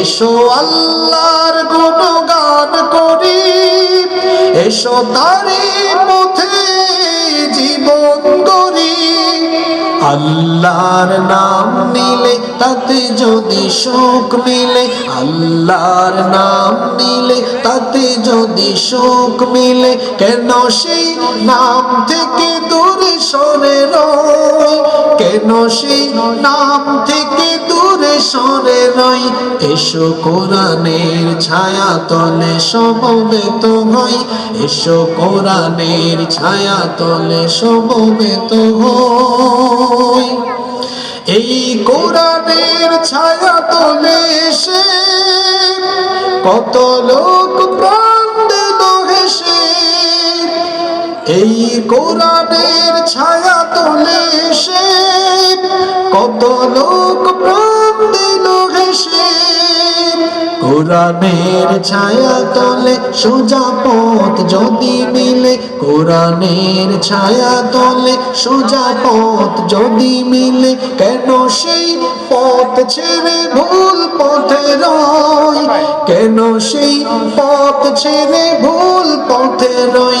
এসো আল্লাহর গুণগান করি। এসো তারি পথে জীবন গড়ি আল্লাহর নাম নিলে তাতে যদি সুখ মিলে, আল্লাহর নাম নিলে তাতে যদি সুখ মিলে, কেন সেই নাম থেকে দূরে সরে রয় কেন সেই নাম থেকে সরে রই, এসো কোরআনের ছায়া তলে সমবেত হই। এসো কোরআনের ছায়া তলে সমবেত হই। এই কোরআনের ছায়া তলে এসে কত লোক প্রাণ হেসে। এই কোরআনের ছায়া তলে এসে কত লোক কোরআনের ছায়া তলে সোজা পথ যদি মিলে, কোরআনের ছায়া তলে সোজা পথ যদি মিলে, কেন সেই পথ ছেড়ে ভুল পথে রয় কেন সেই পথ ছেড়ে ভুল পথে রই?